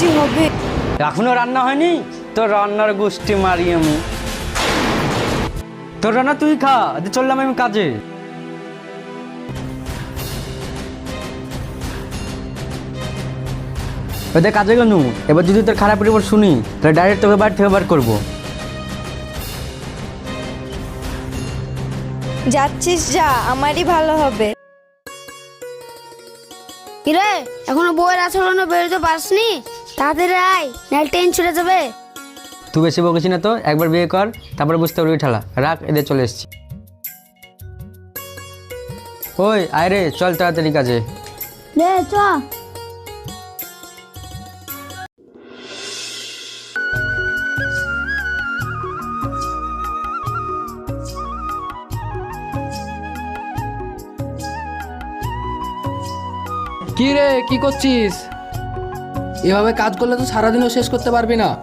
যে হবে? এখনও রান্না হয়নি? তোর রান্নার গোষ্ঠী মারি আমি। তোর রান্না তুই খা চললাম আমি কাজে। ওদের কাজে কেন এবার যদি তোর খারাপ রিপোর্ট শুনি তাহলে ডাইরেক্ট তোকে বাড়ি থেকে বার করব। যাচ্ছিস যা আমারই ভালো হবে। কিরে এখনও বইয়ের আচরণ বেরোতে পারসনি? তাড়াতাড়ি আয় নাহলে ট্রেন ছুটে যাবে। তুই বেশি বকেছি না তো একবার বিয়ে কর তারপরে বুঝতে পারবি ঠেলা। রাখ এদের চলে এসছি। ওই আয় রে চল তাড়াতাড়ি কাজে। রে চ। কি রে কি করছিস? এভাবে কাজ করলে তো সারাদিনও শেষ করতে পারবি না।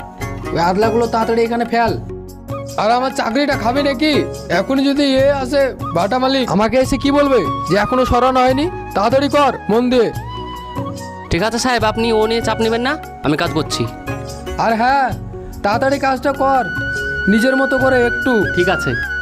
ওই আদলাগুলো তাড়াতাড়ি এখানে ফেল। আর আমার চাকরিটা খাবে নাকি? এখনই যদি এ আসে বাটা মালিক আমাকে এসে কি বলবে? যে এখনও সরানো হয়নি তাড়াতাড়ি কর মন দিয়ে। ঠিক আছে সাহেব আপনি ও নিয়ে চাপ নেবেন না আমি কাজ করছি। আর হ্যাঁ তাড়াতাড়ি কাজটা কর নিজের মতো করে একটু। ঠিক আছে।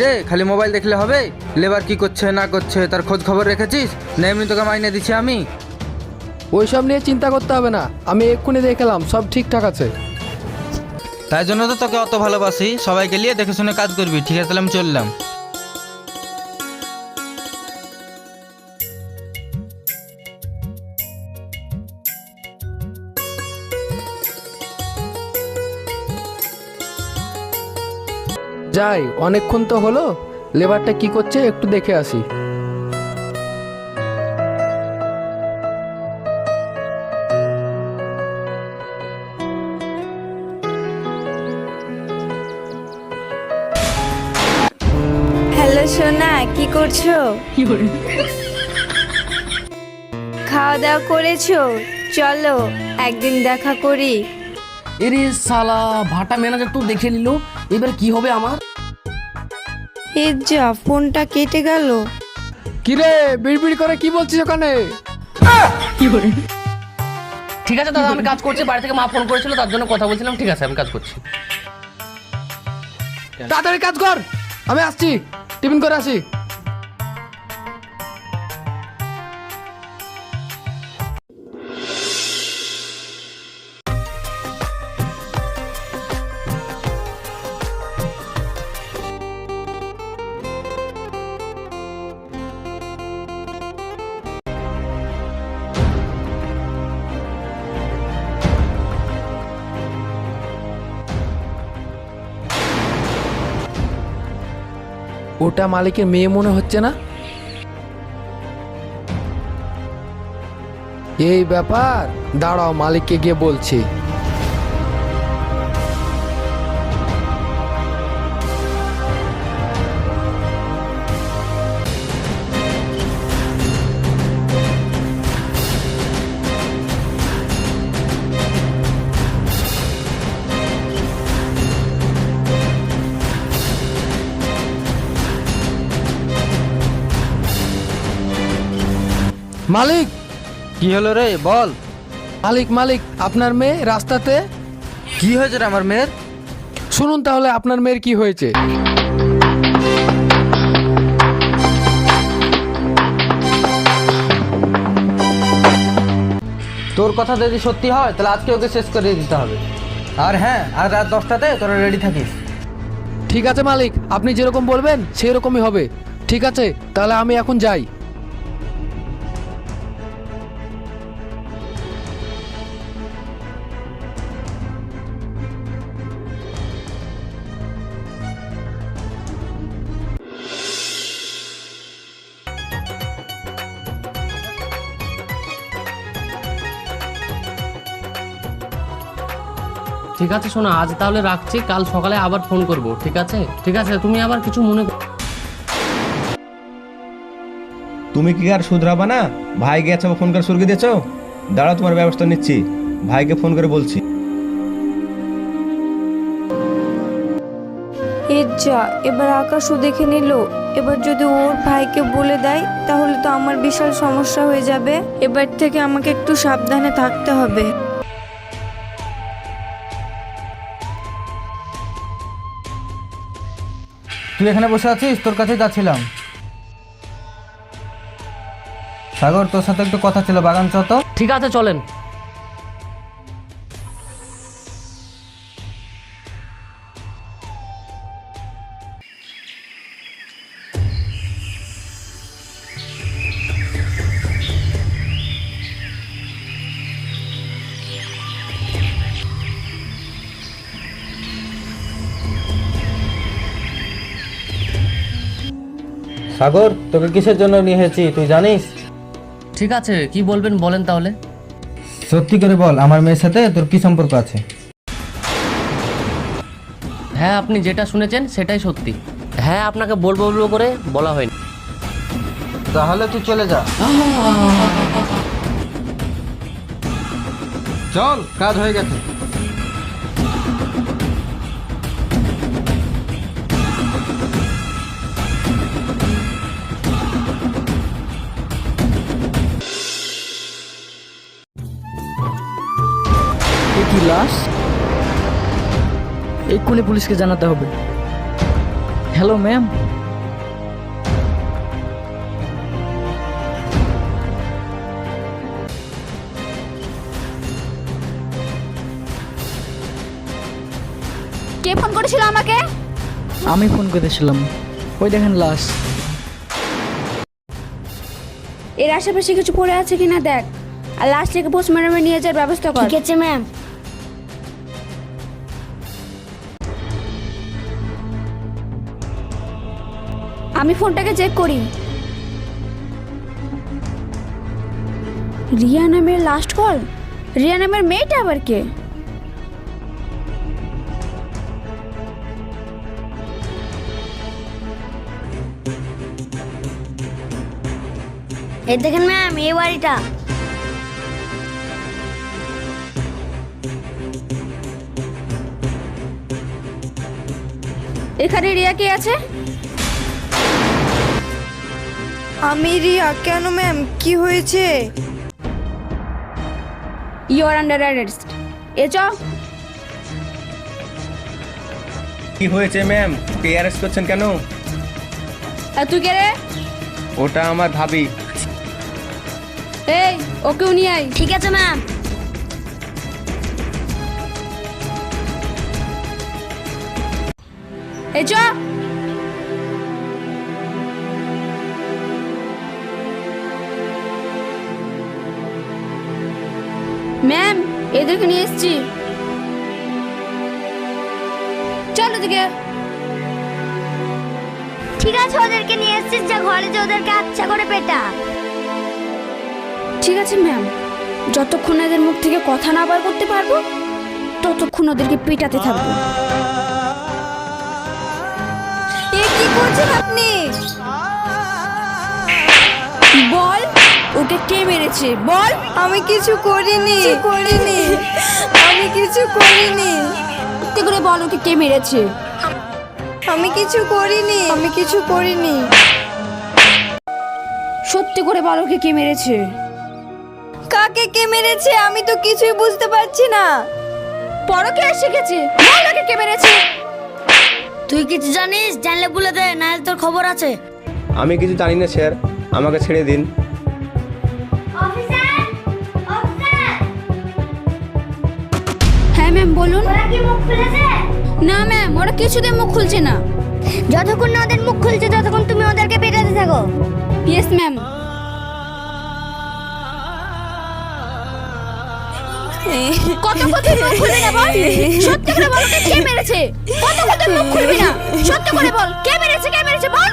কিরে খালি মোবাইল দেখলে হবে? লেবার কি করছে না করছে তার খোঁজ খবর রেখেছিস? না এমনি তোকে মাইনে দিচ্ছি আমি। ওইসব নিয়ে চিন্তা করতে হবে না। আমি এক্ষুনি দেখলাম সব ঠিকঠাক আছে। তাই জন্য তো তোকে অত ভালোবাসি। সবাইকে নিয়ে দেখে শুনে কাজ করবি ঠিক আছে? তাহলে আমি চললাম। যাই অনেকক্ষণ তো হলো। লেবারটা কি করছে একটু দেখে আসি। হ্যালো সোনা কি করছ? খাওয়া দাওয়া করেছ? চলো একদিন দেখা করি। এরে সালা ভাটা ম্যানেজার তো দেখে নিল। এবার কি হবে আমার? এ যা ফোনটা কেটে গেল। কিরে বিড়বিড় করে কি বলছিস ওখানে? ঠিক আছে দাদা আমি কাজ করছি বাড়ি থেকে মা ফোন করেছিল তার জন্য কথা বলছিলাম ঠিক আছে আমি কাজ করছি। তাড়াতাড়ি কাজ কর আমি আসছি টিফিন করে আসি। ওটা মালিকের মেয়ে মনে হচ্ছে না? এই ব্যাপার। দাঁড়াও মালিককে গিয়ে বলছি। মালিক! কি হলো রে? বল। মালিক মালিক আপনার মেয়ে রাস্তাতে? কি হয়েছে রে আমার মেয়ের? শুনুন তাহলে আপনার মেয়ের কি হয়েছে। তোর কথা যদি সত্যি হয় তাহলে আজকে ওকে শেষ করে দিতে হবে। আর হ্যাঁ আর রাত দশটাতে তোরা রেডি থাকিস। ঠিক আছে মালিক আপনি যেরকম বলবেন সেই রকমই হবে। ঠিক আছে তাহলে আমি এখন যাই। ঠিক আছে শোনো আজ তাহলে রাখছি কাল সকালে আবার ফোন করব ঠিক আছে? ঠিক আছে তুমি আবার কিছু মনে কর- তুমি কি আর শুধরাবা না? ভাই গেছে ফোন করে সুরকে দিয়েছ? দাঁড়াও তোমার ব্যবস্থা নিচ্ছি। ভাইকে ফোন করে বলছি। এ যা এবার আকাশও দেখে নিল। এবার যদি ওর ভাইকে বলে দেয় তাহলে তো আমার বিশাল সমস্যা হয়ে যাবে। এবার থেকে আমাকে একটু সাবধানে থাকতে হবে। তুই এখানে বসে আছিস? তোর কাছে যাচ্ছিলাম। সাগর, তোর সাথে একটু কথা ছিল। বাগান চ তো। ঠিক আছে, চলেন। সাগর তোকে কিসের জন্য নিয়ে এসেছি? তুই জানিস? ঠিক আছে কি বলবেন বলেন তাহলে। সত্যি করে বল আমার মেয়ের সাথে তোর কি সম্পর্ক আছে? হ্যাঁ আপনি যেটা শুনেছেন সেটাই সত্যি। হ্যাঁ আপনাকে বলব বলব করে বলা হয়নি। তাহলে তুই চলে যা। চল কাজ হয়ে গেছে। এ কি লাশ? এক্ষুনি পুলিশকে জানাতে হবে। Hello ma'am. কে ফোন করেছিল আমাকে? আমি ফোন করেছিলাম। ওই দেখেন লাশ। এর আশেপাশে কিছু পড়ে আছে কিনা দেখ। আর লাস্ট থেকে পোস্টমর্টমে নিয়ে যাওয়ার ব্যবস্থা কর। ঠিক আছে ম্যাম। আমি ফোনটাকে চেক করি। রিয়া নামের লাস্ট কল রিয়া নামের মেয়েটা আবার কে? এই দেখেন ম্যাম এই বাড়িটা। এখানে রিয়া কে আছে? আমি রিয়া কেন ম্যাম কি হয়েছে? ইউ আর আন্ডার অ্যারেস্ট এ চ কি হয়েছে ম্যাম কে অ্যারেস্ট করছেন কেন? আর তুই কে রে? ওটা আমার ভাবি। এই ওকেও নিয়ে আয় ঠিক আছে ম্যাম এই চ এদেরকে নিয়ে এসছি। চলো দিকে ঠিক আছে ওদেরকে নিয়ে এসছিস যা ঘরে যে ওদেরকে আচ্ছা করে পেটা। ঠিক আছে ম্যাম। যতক্ষণ এদের মুখ থেকে কথা না বার করতে পারব ততক্ষণ ওদেরকে পেটাতে থাকব। এ কি করছেন আপনি? ওকে কে মেরেছে? বল। আমি কিছু করিনি। করিনি। আমি কিছু করিনি। সত্যি করে বল ওকে কে মেরেছে? আমি কিছু করিনি। আমি কিছু করিনি। সত্যি করে বল ওকে কে মেরেছে? কাকে কে মেরেছে আমি তো কিছুই বুঝতে পারছি না। পরকে এসে গেছে বল ওকে কে মেরেছে? তুই কিছু জানিস? জানলে বলে দে নাহলে তোর খবর আছে। আমি কিছু জানি না স্যার। আমাকে ছেড়ে দিন। ম্যাম বলুন? ওরা কি মুখ খুলেছে? না ম্যাম ওরা কিছুতে মুখ খুলছে না। যতক্ষণ না ওদের মুখ খুলছে ততক্ষণ তুমি ওদেরকে পেটাতে থাকো। ইয়েস ম্যাম কত কত মুখ খুলবি না বল? সত্যি করে বল কে মেরেছে? কত কত মুখ খুলবি না? সত্যি করে বল কে মেরেছে কে মেরেছে বল?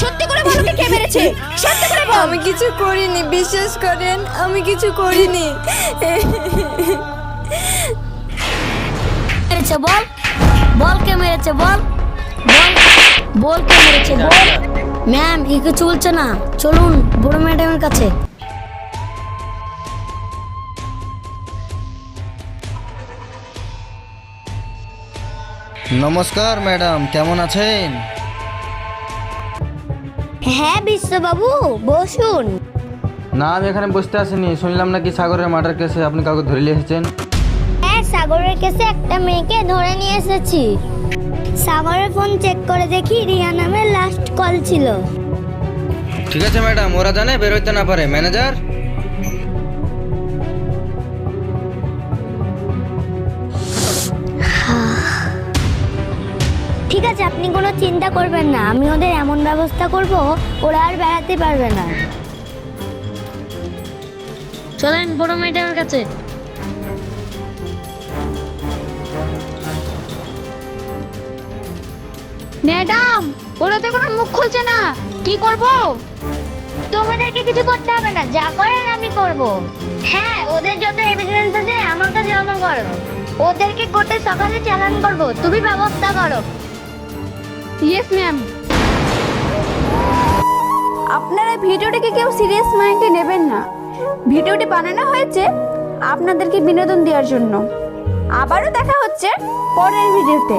সত্যি করে বল কে মেরেছে? সত্যি করে বল। আমি কিছু করিনি বিশ্বাস করেন আমি কিছু করিনি। মেরেছে বল। বল কে মেরেছে বল। বল বল কে মেরেছে বল। ম্যাম এ কিছু না? চলুন বড় ম্যাডামের কাছে। নমস্কার ম্যাডাম। কেমন আছেন? হ্যাঁ বিশ্ববাবু বসুন। না আমি এখানে বসতে আসিনি। শুনলাম নাকি সাগরের মার্ডার কেসে আপনি কাউকে ধরে নিয়ে এসেছেন? সাগরের কাছে একটা মেয়েকে ধরে নিয়ে এসেছি। সাগরের ফোন চেক করে দেখি রিয়া নামের লাস্ট কল ছিল। ঠিক আছে ম্যাডাম ওরা জানে বেরোতে না পারে। ম্যানেজার? ঠিক আছে আপনি কোনো চিন্তা করবেন না। আমি ওদের এমন ব্যবস্থা করব ওরা আর বেড়াতে পারবে না। চলেন বড় ম্যাডামের কাছে। ম্যাডাম ওরা তো কোনো মুখ খুলছে না। কি করব? তোমাদেরকে কিছু করতে হবে না যা করার আমি করব। হ্যাঁ ওদের যত এভিডেন্স আছে আমার কাছে জমা করো। ওদেরকে কোর্টে সকালে চালান করব তুমি ব্যবস্থা করো। ইয়েস ম্যাম আপনারা ভিডিওটাকে কেউ সিরিয়াস মাইন্ডে নেবেন না। ভিডিওটি বানানো হয়েছে আপনাদেরকে বিনোদন দেওয়ার জন্য। আবারও দেখা হচ্ছে পরের ভিডিওতে।